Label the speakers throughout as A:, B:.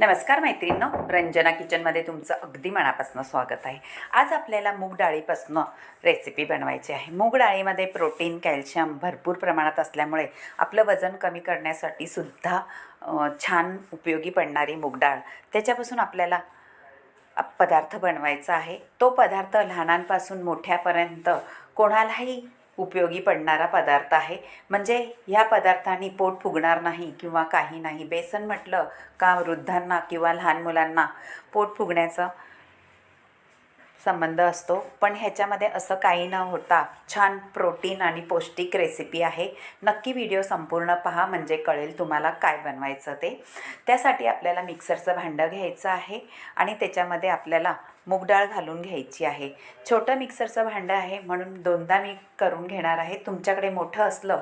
A: नमस्कार मैत्रिणींनो रंजना किचनमध्ये तुमचं अगदी मनापासून स्वागत आहे. आज आपल्याला मूग डाळीपासून रेसिपी बनवायची आहे. मूग डाळीमध्ये प्रोटीन कॅल्शियम भरपूर प्रमाणात असल्यामुळे आपलं वजन कमी करण्यासाठी सुद्धा छान उपयोगी पडणारी मूग डाळ. त्याच्यापासून आपल्याला पदार्थ बनवायचा आहे. तो पदार्थ लहानांपासून मोठ्यापर्यंत कोणालाही उपयोगी पडणारा पदार्थ आहे. म्हणजे ह्या पदार्थांनी पोट फुगणार नाही किंवा काही नाही. बेसन म्हटलं का वृद्धांना किंवा लहान मुलांना पोट फुगण्याचा संबंध असतो. पण ह्याच्यामध्ये असं काही न होता छान प्रोटीन आणि पौष्टिक रेसिपी आहे. नक्की व्हिडिओ संपूर्ण पहा म्हणजे कळेल तुम्हाला काय बनवायचं ते. त्यासाठी आपल्याला मिक्सरचं भांडं घ्यायचं आहे आणि त्याच्यामध्ये आपल्याला मूग डाळ घालून घ्यायची आहे. छोटं मिक्सरचं भांडं आहे म्हणून दोनदा मी करून घेणार आहे. तुमच्याकडे मोठं असलं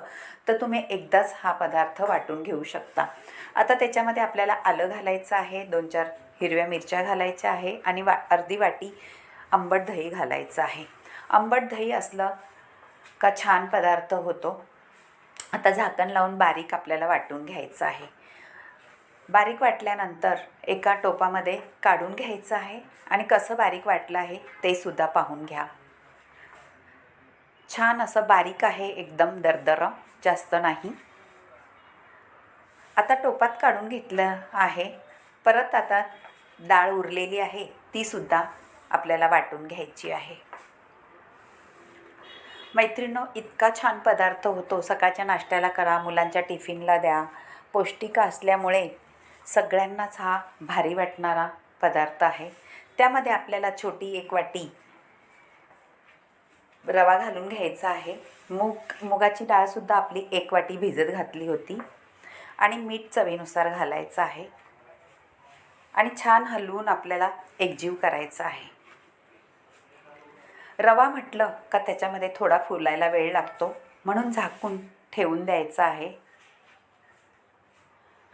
A: तर तुम्ही एकदाच हा पदार्थ वाटून घेऊ शकता. आता त्याच्यामध्ये आपल्याला आलं घालायचं आहे. दोन चार हिरव्या मिरच्या घालायच्या आहे आणि वा अर्धी वाटी आंबट दही घालायचं आहे. आंबट दही असलं का छान पदार्थ होतो. आता झाकण लावून बारीक आपल्याला वाटून घ्यायचं आहे. बारीक वाटल्यानंतर एका टोपामध्ये काढून घ्यायचं आहे आणि कसं बारीक वाटलं आहे ते सुद्धा पाहून घ्या. छान असं बारीक आहे एकदम दरदरं जास्त नाही. आता टोपात काढून घेतलं आहे. परत आता डाळ उरलेली आहे ती सुद्धा आपल्याला वाटून घ्यायची आहे. मैत्रिणो इतका छान पदार्थ होतो. सकाळच्या नाश्त्याला करा मुलांच्या टिफिनला द्या. पौष्टिक असल्यामुळे सगळ्यांनाच हा भारी वाटणारा पदार्थ आहे. त्यामध्ये आपल्याला छोटी एक वाटी रवा घालून घ्यायचा आहे. मूग मुगाची डाळसुद्धा आपली एक वाटी भिजत घातली होती. आणि मीठ चवीनुसार घालायचं आहे. आणि छान हलवून आपल्याला एकजीव करायचा आहे. रवा म्हटलं का त्याच्यामध्ये थोडा फुलायला वेळ लागतो. म्हणून झाकून ठेवून द्यायचा आहे.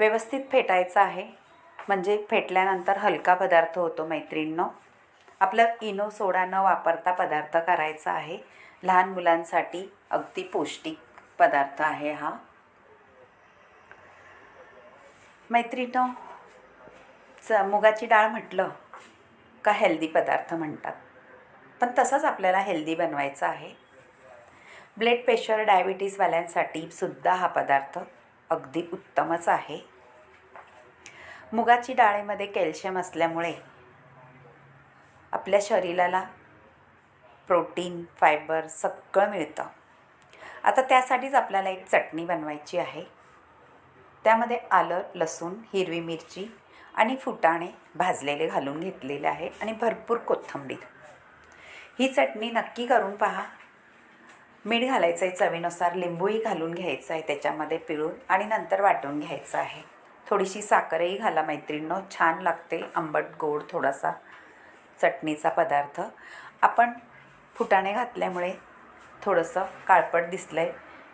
A: व्यवस्थित फेटायचं आहे. म्हणजे फेटल्यानंतर हलका पदार्थ होतो मैत्रिणींनो. आपलं इनो सोडा न वापरता पदार्थ करायचा आहे. लहान मुलांसाठी अगदी पौष्टिक पदार्थ आहे हा. मैत्रिणीनो च मुगाची डाळ म्हटलं का हेल्दी पदार्थ म्हणतात. पण तसंच आपल्याला हेल्दी बनवायचं आहे. ब्लड प्रेशर डायबिटीसवाल्यांसाठी सुद्धा हा पदार्थ अगदी उत्तमच आहे. मुगाची डाळीमध्ये कॅल्शियम असल्यामुळे आपल्या शरीराला प्रोटीन फायबर सगळं मिळतं. आता त्यासाठीच आपल्याला एक चटणी बनवायची आहे. त्यामध्ये आलं लसूण हिरवी मिरची आणि फुटाणे भाजलेले घालून घेतलेले आहे आणि भरपूर कोथिंबीर. ही चटणी नक्की करून पहा. मीठ घालायचं आहे चवीनुसार लिंबूही घालून घ्यायचं आहे त्याच्यामध्ये पिळून आणि नंतर वाटून घ्यायचं आहे. थोडीशी साखरही घाला मैत्रिणीनं. छान लागते आंबट गोड थोडासा चटणीचा पदार्थ. आपण फुटाणे घातल्यामुळे थोडंसं काळपट दिसलं आहे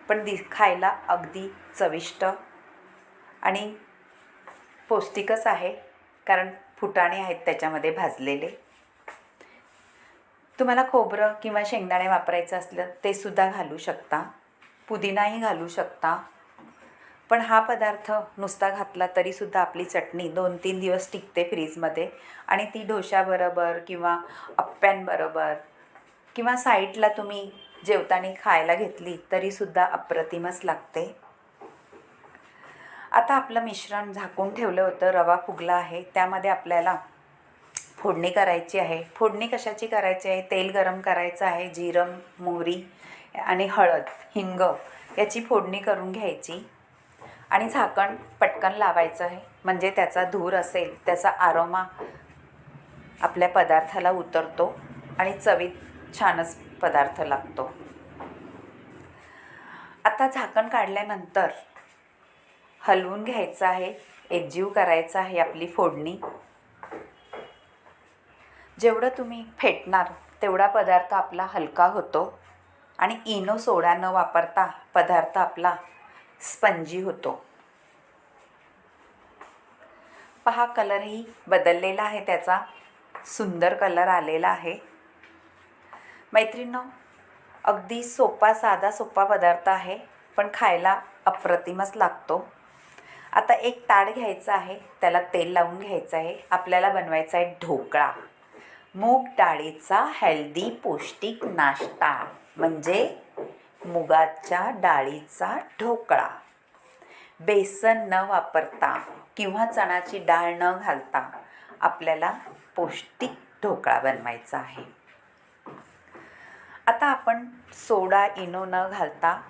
A: पण दि खायला अगदी चविष्ट आणि पौष्टिकच आहे कारण फुटाणे आहेत त्याच्यामध्ये भाजलेले. तुम्हाला खोबरं किंवा शेंगदाणे वापरायचं असलं ते सुद्धा घालू शकता. पुदिनाही घालू शकता. पण हा पदार्थ नुसता घातला तरीसुद्धा आपली चटणी दोन तीन दिवस टिकते फ्रीजमध्ये. आणि ती डोशाबरोबर किंवा अप्प्यांबरोबर किंवा साईडला तुम्ही जेवताना खायला घेतली तरीसुद्धा अप्रतिमच लागते. आता आपलं मिश्रण झाकून ठेवलं होतं रवा फुगला आहे. त्यामध्ये आपल्याला फोडणी करायची आहे. फोडणी कशाची करायची आहे? तेल गरम करायचं आहे जिरं मोहरी आणि हळद हिंग याची फोडणी करून घ्यायची. आणि झाकण पटकन लावायचं आहे. म्हणजे त्याचा धूर असेल त्याचा आरोमा आपल्या पदार्थाला उतरतो आणि चवीत छानच पदार्थ लागतो. आता झाकण काढल्यानंतर हलवून घ्यायचं आहे एकजीव करायचा आहे आपली फोडणी. जेवढं तुम्ही फेटणार तेवढा पदार्थ आपला हलका होतो आणि इनो सोडा न वापरता पदार्थ आपला स्पंजी होतो. पहा कलरही बदललेला आहे त्याचा. सुंदर कलर आलेला आहे. मैत्रिणींनो अगदी सोपा साधा सोपा पदार्थ आहे पण खायला अप्रतिमच लागतो. आता एक ताट घ्यायचं आहे त्याला तेल लावून घ्यायचं आहे आपल्याला बनवायचा आहे ढोकळा. मूग डाळीचा हेल्दी पौष्टिक नाश्ता म्हणजे मुगाच्या डाळीचा ढोकळा बेसन न वापरता किंवा चणाची डाळ न घालता आपल्याला पौष्टिक ढोकळा बनवायचा आहे. आता आपण सोडा इनो न घालता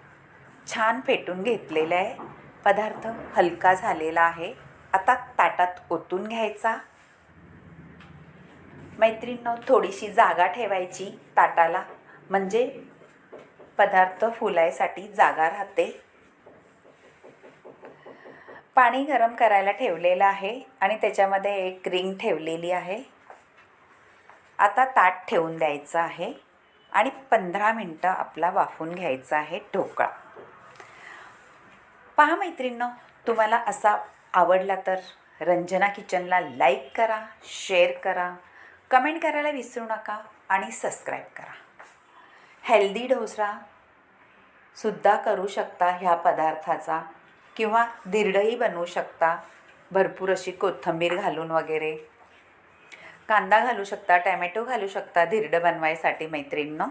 A: छान फेटून घेतलेला आहे पदार्थ हलका झालेला आहे. आता ताटात ओतून घ्यायचा. मैत्रिणींनो थोडीशी जागा ठेवायची ताटाला. म्हणजे पदार्थ फुलायसाठी जागा राहते. पाणी गरम करायला ठेवलेलं आहे आणि त्याच्यामध्ये एक रिंग ठेवलेली आहे. आता ताट ठेवून द्यायचं आहे आणि पंधरा मिनटं आपला वाफून घ्यायचा आहे ढोकळा. पहा मैत्रिणींनो तुम्हाला असा आवडला तर रंजना किचनला लाईक करा शेअर करा कमेंट करायला विसरू नका आणि सबस्क्राईब करा. हेल्दी डोसा सुद्धा करू शकता ह्या पदार्थाचा किंवा धिरडंही बनवू शकता. भरपूर अशी कोथिंबीर घालून वगैरे. कांदा घालू शकता टॅमॅटो घालू शकता धिरडं बनवायसाठी मैत्रिणींनो.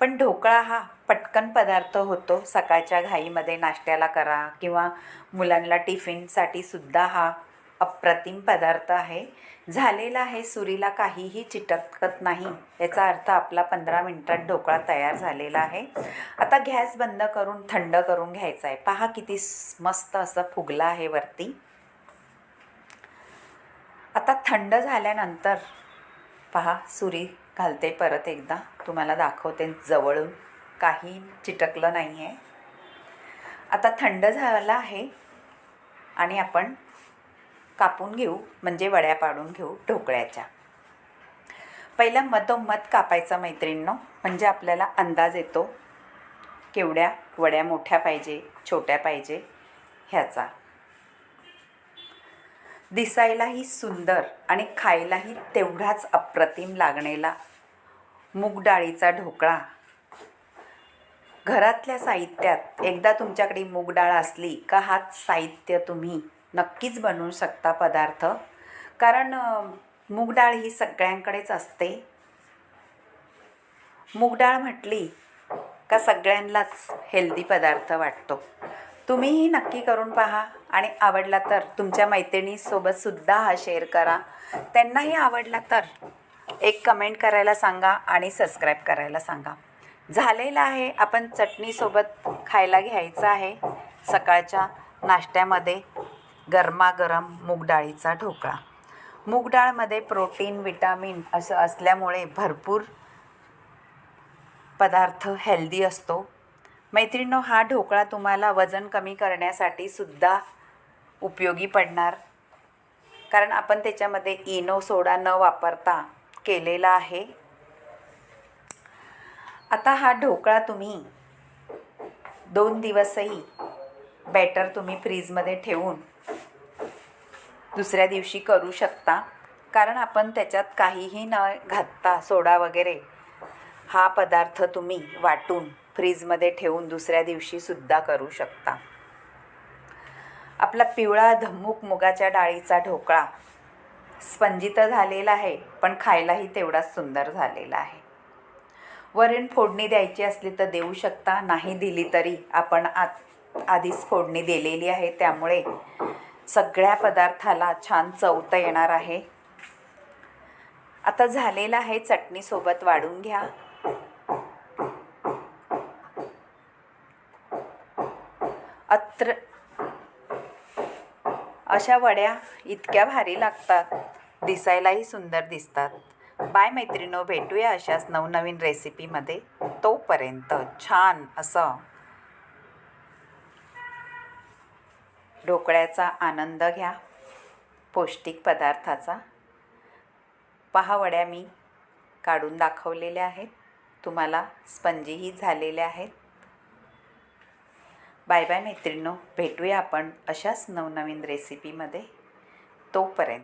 A: पण ढोकळा हा पटकन पदार्थ होतो. सकाळच्या घाईमध्ये नाश्त्याला करा किंवा मुलांना टिफिनसाठी सुद्धा हा अप्रतिम पदार्थ आहे. झालेला आहे सुरीला काहीही चिटकत नाही. याचा अर्थ आपला पंधरा मिनटात ढोकळा तयार झालेला आहे. आता गॅस बंद करून थंड करून घ्यायचा आहे. पहा किती मस्त असं फुगला आहे वरती. आता थंड झाल्यानंतर पहा सुरी घालते परत एकदा. तुम्हाला दाखवते जवळून. काही चिटकलं नाही आहे आता थंड झाला आहे आणि आपण कापून घेऊ म्हणजे वड्या पाडून घेऊ ढोकळ्याच्या. पहिला मधोमध कापायचा मैत्रिणींनो म्हणजे आपल्याला अंदाज येतो केवढ्या वड्या मोठ्या पाहिजे छोट्या पाहिजे ह्याचा. दिसायलाही सुंदर आणि खायलाही तेवढाच अप्रतिम लागणेला मूग डाळीचा ढोकळा. घरातल्या साहित्यात एकदा तुमच्याकडे मूग डाळ असली का हाच साहित्य तुम्ही? नक्कीच बनवू शकता पदार्थ. कारण मूग डाळ ही सगळ्यांकडेच असते. मूग डाळ म्हटली का सगळ्यांनाच हेल्दी पदार्थ वाटतो. तुम्हीही नक्की करून पहा आणि आवडला तर तुमच्या मैत्रिणीसोबतसुद्धा हा शेअर करा. त्यांनाही आवडला तर एक कमेंट करायला सांगा आणि सबस्क्राईब करायला सांगा. झालेलं आहे आपण चटणीसोबत खायला घ्यायचं आहे सकाळच्या नाश्त्यामध्ये. गरमागरम मूगडाळीचा ढोकळा मूगडाळमध्ये प्रोटीन विटामिन असं असल्यामुळे भरपूर पदार्थ हेल्दी असतो. मैत्रिणींनो हा ढोकळा तुम्हाला वजन कमी करण्यासाठी सुद्धा उपयोगी पडणार. कारण आपण त्याच्यामध्ये इनो सोडा न वापरता केलेला आहे. आता हा ढोकळा तुम्ही दोन दिवसही बॅटर तुम्ही फ्रीजमध्ये ठेवून दुसऱ्या दिवशी करू शकता. कारण आपण त्याच्यात काहीही न घातता सोडा वगैरे हा पदार्थ तुम्ही वाटून फ्रीजमध्ये ठेवून दुसऱ्या दिवशीसुद्धा करू शकता. आपला पिवळा धम्मूक मुगाच्या डाळीचा ढोकळा स्पंजी तर झालेला आहे पण खायलाही तेवढाच सुंदर झालेला आहे. वरण फोडणी द्यायची असली तर देऊ शकता नाही दिली तरी आपण आत आधीच फोडणी दिलेली आहे त्यामुळे सगळ्या पदार्थाला छान चवता येणार आहे. आता झालेलं आहे चटणीसोबत वाढून घ्या. अत्र अशा वड्या इतक्या भारी लागतात. दिसायलाही सुंदर दिसतात. बाय मैत्रिणो भेटूया अशाच नवनवीन रेसिपीमध्ये तोपर्यंत छान असं ढोकळ्याचा आनंद घ्या. पौष्टिक पदार्थाचा. पहा वड्या मी काढून दाखवलेल्या आहेत. तुम्हाला स्पंजीही झालेल्या आहेत. बाय बाय मैत्रिणो भेटूया आपण अशाच नवनवीन रेसिपीमध्ये तोपर्यंत.